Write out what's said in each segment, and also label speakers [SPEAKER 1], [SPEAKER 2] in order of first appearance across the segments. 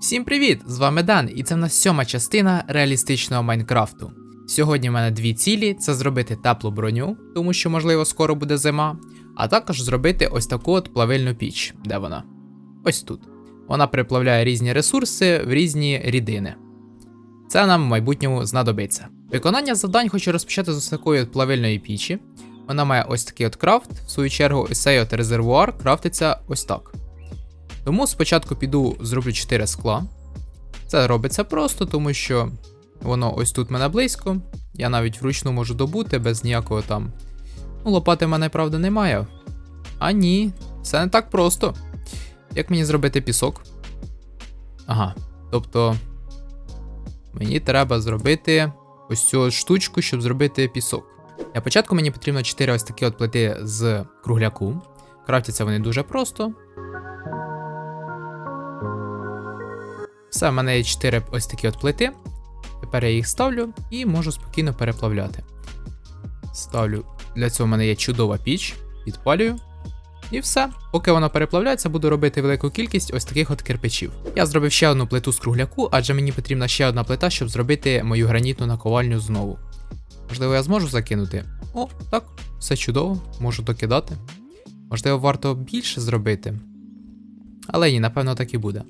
[SPEAKER 1] Всім привіт! З вами Дан, і це в нас сьома частина реалістичного Майнкрафту. Сьогодні в мене дві цілі: це зробити теплу броню, тому що, можливо, скоро буде зима, а також зробити ось таку от плавильну піч. Де вона? Ось тут. Вона переплавляє різні ресурси в різні рідини. Це нам в майбутньому знадобиться. Виконання завдань хочу розпочати з ось такої от плавильної пічі. Вона має ось такий от крафт, в свою чергу, ось цей от резервуар крафтиться ось так. Тому спочатку піду зроблю 4 скла. Це робиться просто, тому що воно ось тут мене близько. Я навіть вручну можу добути без ніякого там. Ну, лопати в мене, правда, немає. А ні, все не так просто. Як мені зробити пісок? Ага. Тобто. Мені треба зробити ось цю штучку, щоб зробити пісок. Для початку мені потрібно 4 ось такі от плити з кругляку. Крафтяться вони дуже просто. Все, в мене є 4 ось такі от плити. Тепер я їх ставлю і можу спокійно переплавляти. Ставлю. Для цього в мене є чудова піч, підпалюю. І все. Поки воно переплавляється, буду робити велику кількість ось таких от кирпичів. Я зробив ще одну плиту з кругляку, адже мені потрібна ще одна плита, щоб зробити мою гранітну наковальню знову. Можливо, я зможу закинути. О, так, все чудово, можу докидати. Можливо, варто більше зробити. Але ні, напевно, так і буде.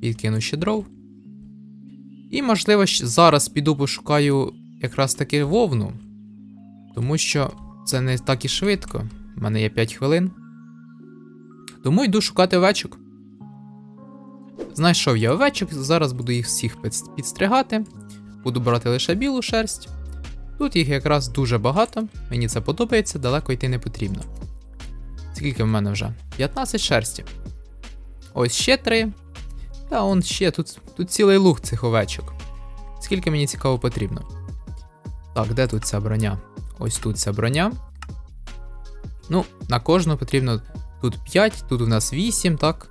[SPEAKER 1] Підкину ще дров. І, можливо, зараз піду пошукаю якраз таки вовну. Тому що це не так і швидко. У мене є 5 хвилин. Тому йду шукати овечок. Знайшов я овечок, зараз буду їх всіх підстригати. Буду брати лише білу шерсть. Тут їх якраз дуже багато, мені це подобається, далеко йти не потрібно. Скільки в мене вже? 15 шерсті. Ось ще 3. Та он ще тут, тут цілий луг цих овечок. Скільки мені цікаво потрібно. Так, де тут ця броня? Ось тут ця броня. Ну, на кожну потрібно тут 5, тут у нас 8, так.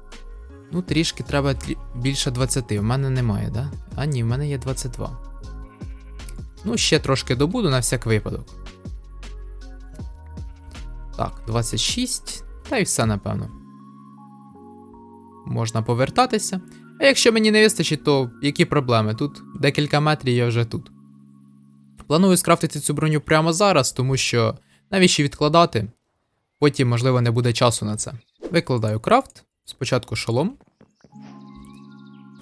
[SPEAKER 1] Ну, трішки треба більше 20. В мене немає, да? А ні, в мене є 22. Ну, ще трошки добуду на всяк випадок. Так, 26. Та й все, напевно. Можна повертатися. А якщо мені не вистачить, то які проблеми? Тут декілька метрів я вже тут. Планую скрафтити цю броню прямо зараз, тому що навіщо відкладати? Потім, можливо, не буде часу на це. Викладаю крафт. Спочатку шолом.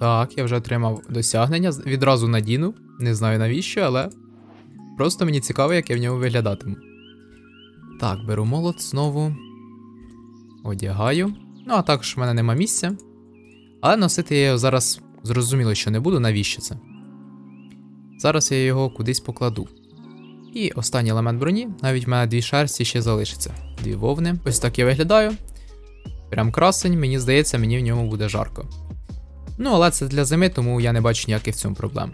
[SPEAKER 1] Так, я вже отримав досягнення. Відразу надіну. Не знаю навіщо, але просто мені цікаво, як я в ньому виглядатиму. Так, беру молот знову. Одягаю. Ну, а також в мене нема місця. Але носити я його зараз зрозуміло, що не буду, навіщо це. Зараз я його кудись покладу. І останній елемент броні, навіть в мене дві шерсті ще залишиться. Дві вовни. Ось так я виглядаю. Прям красень, мені здається, мені в ньому буде жарко. Ну, але це для зими, тому я не бачу ніяких в цьому проблем.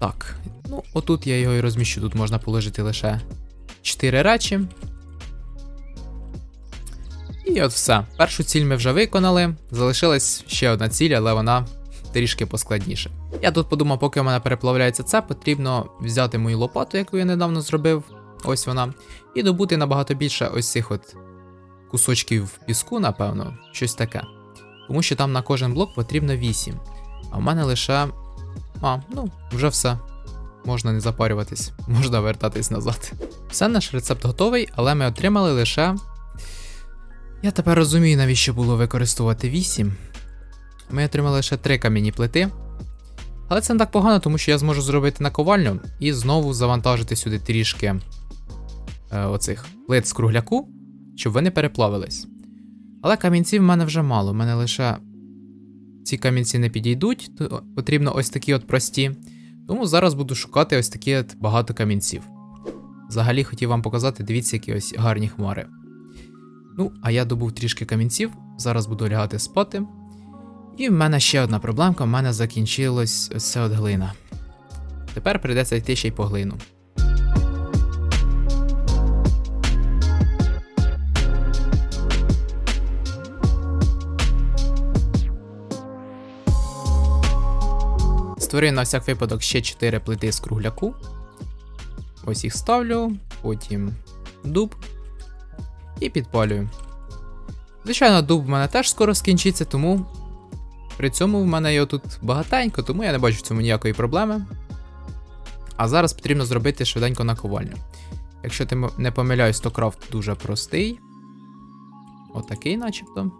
[SPEAKER 1] Так, ну отут я його і розміщу. Тут можна положити лише 4 речі. І от все. Першу ціль ми вже виконали. Залишилась ще одна ціль, але вона трішки поскладніше. Я тут подумав, поки у мене переплавляється це, потрібно взяти мою лопату, яку я недавно зробив. Ось вона. І добути набагато більше ось цих от кусочків піску, напевно, щось таке. Тому що там на кожен блок потрібно 8. А в мене лише. А, ну, вже все. Можна не запарюватись, можна вертатись назад. Все, наш рецепт готовий, але ми отримали лише я тепер розумію, навіщо було використовувати 8. Ми отримали лише 3 кам'яні плити. Але це не так погано, тому що я зможу зробити наковальню і знову завантажити сюди трішки е, оцих плит з кругляку, щоб вони переплавились. Але камінців в мене вже мало. В мене лише ці камінці не підійдуть, то потрібно ось такі от прості. Тому зараз буду шукати ось такі от багато камінців. Взагалі хотів вам показати, дивіться, які ось гарні хмари. Ну, а я добув трішки камінців, зараз буду лягати спати. І в мене ще одна проблемка, в мене закінчилась ось ця от глина. Тепер прийдеться йти ще й по глину. Створив на всяк випадок ще 4 плити з кругляку. Ось їх ставлю, потім дуб і підпалюю. Звичайно, дуб в мене теж скоро скінчиться, тому при цьому в мене його тут багатенько, тому я не бачу в цьому ніякої проблеми. А зараз потрібно зробити швиденько наковальню. Якщо ти не помиляюсь, то крафт дуже простий. Отакий, начебто.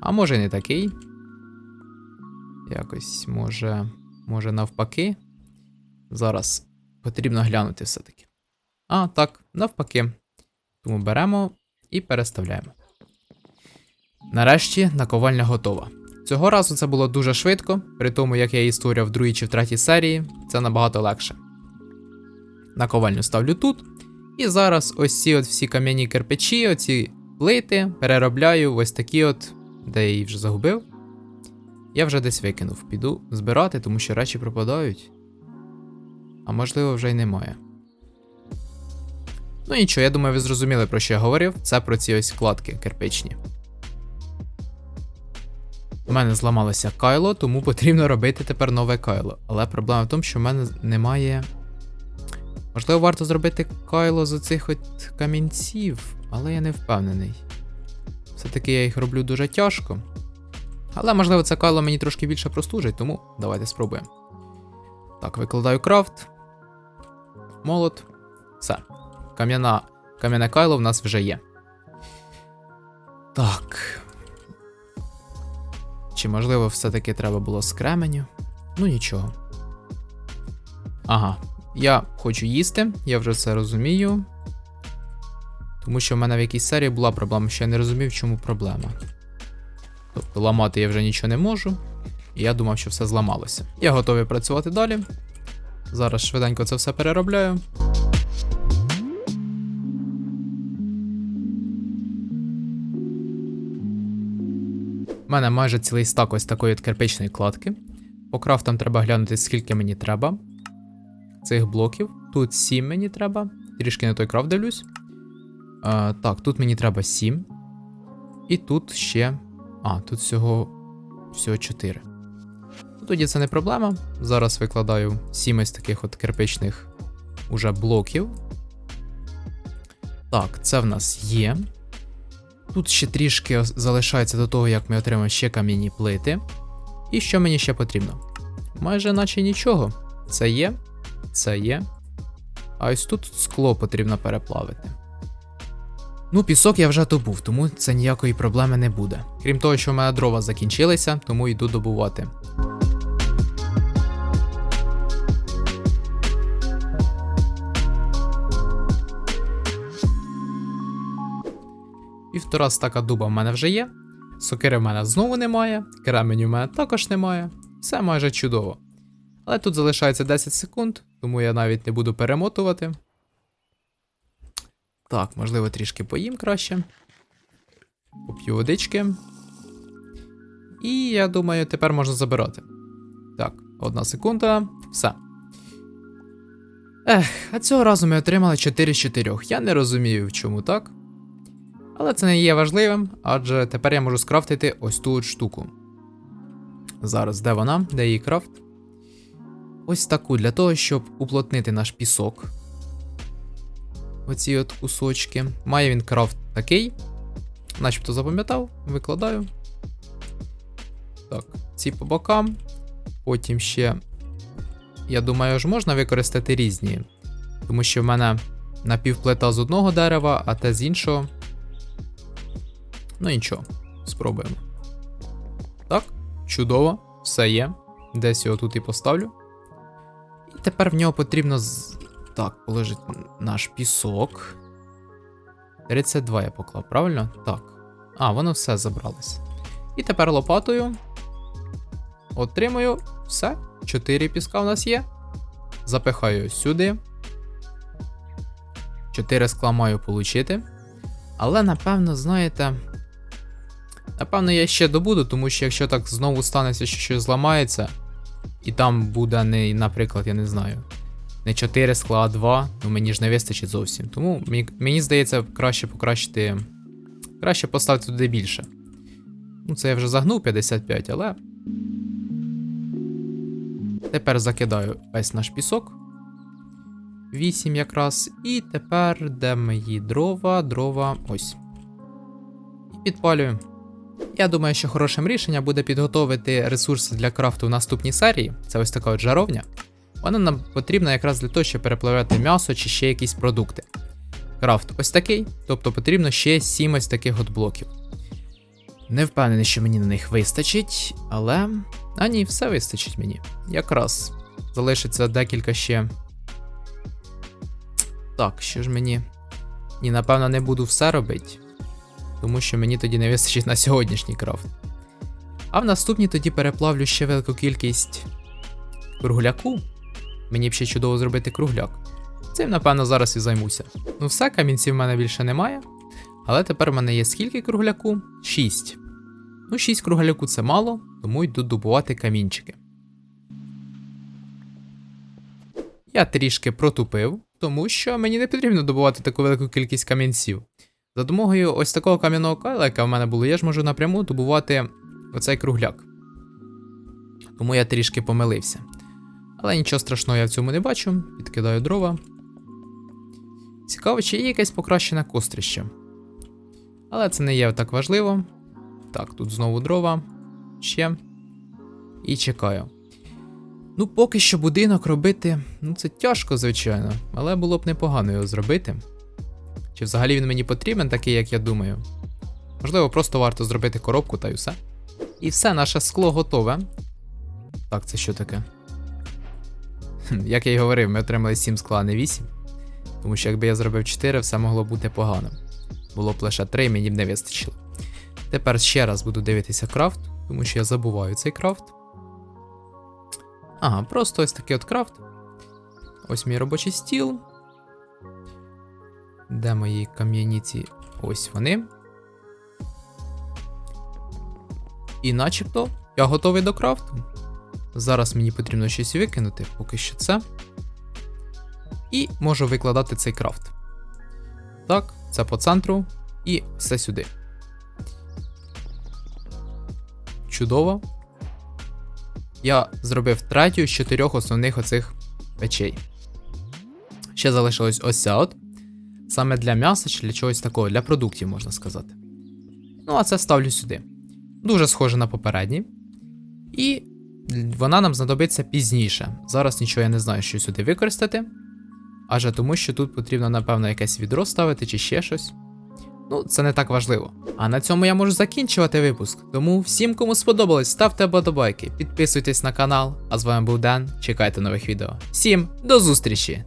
[SPEAKER 1] А може і не такий. Якось, може, може навпаки. Зараз потрібно глянути все-таки. А, так, навпаки. Тому беремо і переставляємо. Нарешті наковальня готова. Цього разу це було дуже швидко, при тому як я її створював в другій чи в третій серії, це набагато легше. Наковальню ставлю тут. І зараз ось ці от всі кам'яні кирпичі, оці плити переробляю ось такі от, де я її вже загубив. Я вже десь викинув. Піду збирати, тому що речі пропадають. А можливо, вже й немає. Ну нічого, я думаю, ви зрозуміли, про що я говорив. Це про ці ось вкладки кирпичні. У мене зламалося кайло, тому потрібно робити тепер нове кайло. Але проблема в тому, що в мене немає. Можливо, варто зробити кайло з оцих от камінців, але я не впевнений. Все-таки я їх роблю дуже тяжко. Але можливо це кайло мені трошки більше простужить, тому давайте спробуємо. Так, викладаю крафт. Молот. Все. Кам'яна. Кам'яне кайло в нас вже є. Так. Чи можливо все-таки треба було з кременю? Ну нічого. Ага. Я хочу їсти, я вже це розумію. Тому що в мене в якійсь серії була проблема, що я не розумів, чому проблема. Тобто ламати я вже нічого не можу. І я думав, що все зламалося. Я готовий працювати далі. Зараз швиденько це все переробляю. У мене майже цілий стак ось такої от кирпичної кладки. По крафтам треба глянути, скільки мені треба цих блоків. Тут 7 мені треба. Трішки не той крафт дивлюсь. А, так, тут мені треба 7. І тут ще. А, тут всього. Всього 4. Ну, тоді це не проблема. Зараз викладаю 7 ось таких от кирпичних уже блоків. Так, це в нас є. Тут ще трішки залишається до того, як ми отримаємо ще кам'яні плити. І що мені ще потрібно? Майже наче нічого. Це є, це є. А ось тут скло потрібно переплавити. Ну, пісок я вже добув, тому це ніякої проблеми не буде. Крім того, що в мене дрова закінчилися, тому йду добувати. Півтора стака дуба в мене вже є. Сокири в мене знову немає, кременю в мене також немає. Все майже чудово. Але тут залишається 10 секунд, тому я навіть не буду перемотувати. Так, можливо, трішки поїм краще. Поп'ю водички. І я думаю, тепер можна забирати. Так, одна секунда. Все. Ех, а цього разу ми отримали 4 з 4. Я не розумію, в чому так. Але це не є важливим, адже тепер я можу скрафтити ось ту штуку. Зараз, де вона? Де її крафт? Ось таку для того, щоб уплотнити наш пісок. Оці от кусочки. Має він крафт такий. Начебто запам'ятав, викладаю. Так, ці по бокам. Потім ще. Я думаю, ж можна використати різні. Тому що в мене напівплита з одного дерева, а те з іншого. Ну нічого, спробуємо. Так, чудово, все є. Десь його тут і поставлю. І тепер в нього потрібно. з- Так, положити наш пісок. 32 я поклав, правильно? Так. А, воно все забралось. І тепер лопатою. Отримую все. 4 піска у нас є. Запихаю сюди. 4 скла маю получити. Але напевно, знаєте. Напевно, я ще добуду, тому що якщо так знову станеться, що щось зламається, і там буде не, наприклад, я не знаю, не 4 скла, а 2, ну мені ж не вистачить зовсім. Тому мені, мені здається, краще покращити. Краще поставити туди більше. Ну, це я вже загнув 55, але. Тепер закидаю весь наш пісок. 8 якраз. І тепер де мої дрова, дрова. Ось. І підпалюю. Я думаю, що хорошим рішенням буде підготовити ресурси для крафту в наступній серії. Це ось така от жаровня. Вона нам потрібна якраз для того, щоб переплавляти м'ясо чи ще якісь продукти. Крафт ось такий, тобто потрібно ще 7 ось таких от блоків. Не впевнений, що мені на них вистачить, але. А ні, все вистачить мені. Якраз залишиться декілька ще. Так, що ж мені. Ні, напевно, не буду все робити, тому що мені тоді не вистачить на сьогоднішній крафт. А в наступній тоді переплавлю ще велику кількість кругляку. Мені б ще чудово зробити кругляк. Цим, напевно, зараз і займуся. Ну все, камінців в мене більше немає. Але тепер в мене є скільки кругляку? 6. Ну, 6 кругляку це мало, тому йду добувати камінчики. Я трішки протупив, тому що мені не потрібно добувати таку велику кількість камінців. За допомогою ось такого кам'яного кайла, яке в мене було, я ж можу напряму добувати оцей кругляк. Тому я трішки помилився. Але нічого страшного я в цьому не бачу. Підкидаю дрова. Цікаво, чи є якесь покращене кострище. Але це не є так важливо. Так, тут знову дрова. Ще. І чекаю. Ну, поки що будинок робити. Ну, це тяжко, звичайно, але було б непогано його зробити. Чи взагалі він мені потрібен, такий, як я думаю. Можливо, просто варто зробити коробку та й все. І все, наше скло готове. Так, це що таке? Як я й говорив, ми отримали 7 скла, а не 8. Тому що якби я зробив 4, все могло бути погано. Було б лише 3, мені б не вистачило. Тепер ще раз буду дивитися крафт, тому що я забуваю цей крафт. Ага, просто ось такий от крафт. Ось мій робочий стіл. Де мої кам'яніці? Ось вони. І начебто я готовий до крафту. Зараз мені потрібно щось викинути, поки що це. І можу викладати цей крафт. Так, це по центру і все сюди. Чудово. Я зробив третю з чотирьох основних оцих печей. Ще залишилось ось ця от. Саме для м'яса чи для чогось такого, для продуктів, можна сказати. Ну, а це ставлю сюди. Дуже схоже на попередній. І вона нам знадобиться пізніше. Зараз нічого я не знаю, що сюди використати. Адже тому, що тут потрібно, напевно, якесь відро ставити чи ще щось. Ну, це не так важливо. А на цьому я можу закінчувати випуск. Тому всім, кому сподобалось, ставте подобайки, підписуйтесь на канал. А з вами був Ден. Чекайте нових відео. Всім до зустрічі!